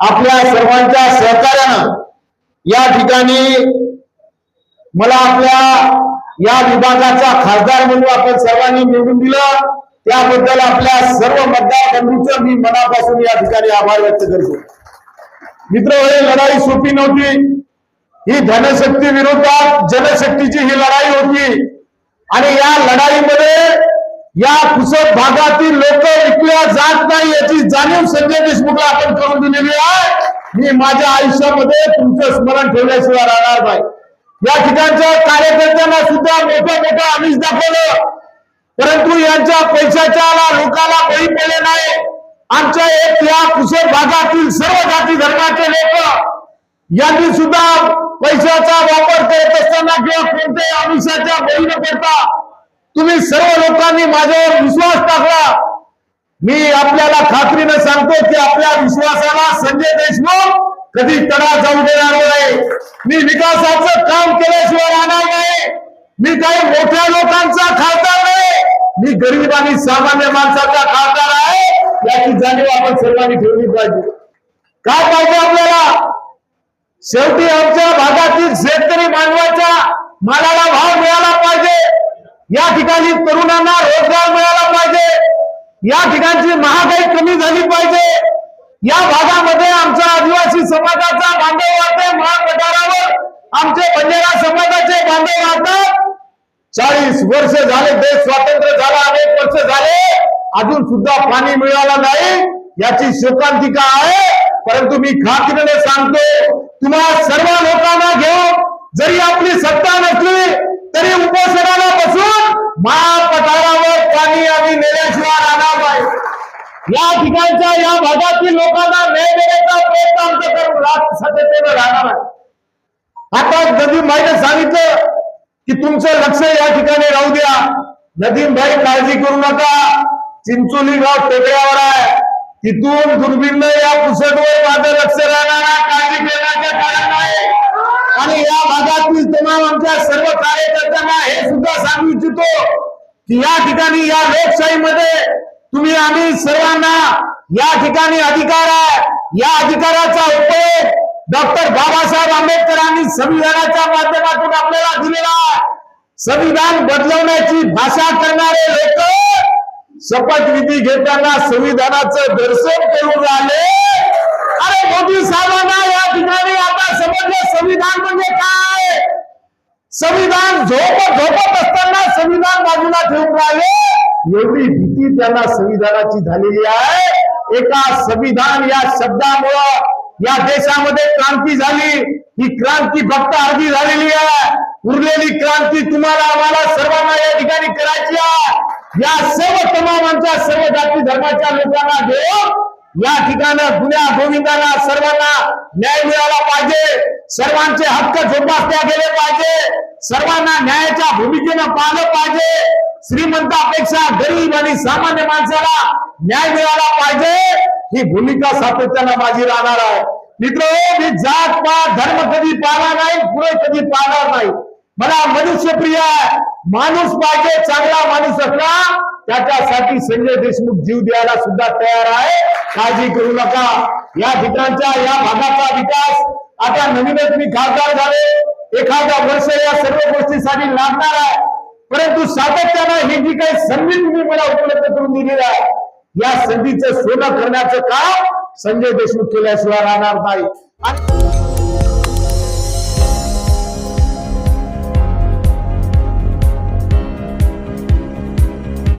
आपल्या सर्वांच्या सहकार्यानं या ठिकाणी मला आपल्या या विभागाचा खासदार म्हणून आपण सर्वांनी निवडून दिलं. त्याबद्दल आपल्या सर्व मतदार बंधूंचं मी मनापासून या ठिकाणी आभार व्यक्त करतो. मित्र हे लढाई सोपी नव्हती. ही धनशक्ती विरोधात जनशक्तीची ही लढाई होती. आणि या लढाईमध्ये या कुसत भागातील लोक विकल्या जात नाही याची जाणीव संजय देशमुखला आपण करून दिलेली आहे. मी माझ्या आयुष्यामध्ये तुमचं स्मरण ठेवल्याशिवाय राहणार नाही. या ठिकाणच्या कार्यकर्त्यांना सुद्धा मोठ्या मोठ्या आमिष दाखवलं. परंतु यांच्या पैशाच्या लोकाला बळी पडले नाही. आमच्या एक या कुशल भागातील सर्व जाती धर्माचे लोक यांनी सुद्धा पैशाचा वापर करत असताना किंवा कोणत्याही आमिषाच्या बळी न पडता तुम्ही सर्व लोकांनी माझ्यावर विश्वास टाकला. मी आपल्याला खात्रीनं सांगतो की आपल्या विश्वासाला संजय देशमुख कधी तडा जाऊ देणार नाही. मी विकासाचं काम केल्याशिवाय राहणार नाही. मी काही मोठ्या लोकांचा खासदार नाही. मी गरीब आणि सामान्य माणसाचा खासदार आहे. याची जाणीव आपण सर्वांनी ठेवली पाहिजे. काय पाहिजे आपल्याला? शेवटी आमच्या भागातील शेतकरी मानवाच्या मालाला या ठिकाणी तरुणांना रोजगार मिळाला पाहिजे. या ठिकाणची महागाई कमी झाली पाहिजे. या भागामध्ये आमच्या आदिवासी समाजाचा बांधव वाटते महापठारावर आमचे बंजारा समाजाचे बांधव राहतात चाळीस वर्ष झाले देश स्वातंत्र्य झाला अनेक वर्ष झाले. अजून सुद्धा पाणी मिळालं नाही. याची शोकांतिका आहे. परंतु मी खात्रीने सांगतो तुम्हा सर्व लोकांना घेऊन जरी आपली सत्ता नसली तरी उपोषणाला बसून महापठारावर पाणी आम्ही नेल्याशिवाय राहणार नाही या भागातील लोकांना न्याय देण्याचा प्रयत्न आमचा करून राष्ट्र राहणार आहे. आता नदीम भाईने सांगितलं की तुमचं लक्ष या ठिकाणी राहू द्या. नदीम भाई काळजी करू नका. चिंचोली गाव टेकड्यावर आहे. तिथून दुर्बीननं या पुसटवर माझं लक्ष राहणार काळजी घेण्याचं कारण नाही आणि या भागातील तमाम आमच्या सर्व कार्यकर्त्यांना हे सुद्धा सांगू इच्छितो की या ठिकाणी या लोकशाहीमध्ये तुम्ही आम्ही सर्वांना या ठिकाणी अधिकार आहे. या अधिकाराचा उपयोग डॉक्टर बाबासाहेब आंबेडकरांनी संविधानाच्या माध्यमातून आपल्याला दिलेला आहे. संविधान बदलवण्याची भाषा करणारे लोक शपथविधी घेताना संविधानाचं दर्शन करून राहिले. अरे मोदी साहेबांना या ठिकाणी आता समजलं संविधान म्हणजे काय? संविधान झोपत झोपत असताना संविधान बाजूला ठेवून राहिले. एवढी भीती त्यांना संविधानाची झालेली आहे. एका संविधान या शब्दामुळं या देशामध्ये क्रांती झाली. ही क्रांती फक्त अर्धी झालेली आहे. उरलेली क्रांती तुम्हाला आम्हाला सर्वांना या ठिकाणी करायची आहे. या सर्व तमामांच्या सर्व जाती धर्माच्या लोकांना घेऊन या ठिकाणी गुन्ह्या गोविंदाला सर्वांना न्याय मिळाला पाहिजे. सर्वांचे हक्क जोपासल्या गेले पाहिजे. सर्वांना न्यायाच्या भूमिकेनं पाहिलं पाहिजे. श्रीमंतापेक्षा गरीब आणि सामान्य माणसाला न्याय मिळाला पाहिजे ही भूमिका सातत्यानं माझी राहणार आहे. मित्र मी जात पात धर्म कधी पाहणार नाही पुढे कधी पाहणार नाही. मला मनुष्य प्रिय आहे माणूस पाहिजे चांगला माणूस असला त्याच्यासाठी संजय देशमुख जीव द्यायला सुद्धा तयार आहे. काळजी करू नका. या ठिकाणच्या या भागाचा विकास. आता नवीनच मी खासदार झाले. एखादा वर्ष या सर्व गोष्टीसाठी लागणार आहे. परंतु सातत्यानं ही जी काही संधी तुम्ही मला उपलब्ध करून दिलेली आहे या संधीचं सोनं करण्याचं काम संजय देशमुख केल्याशिवाय राहणार नाही. आणि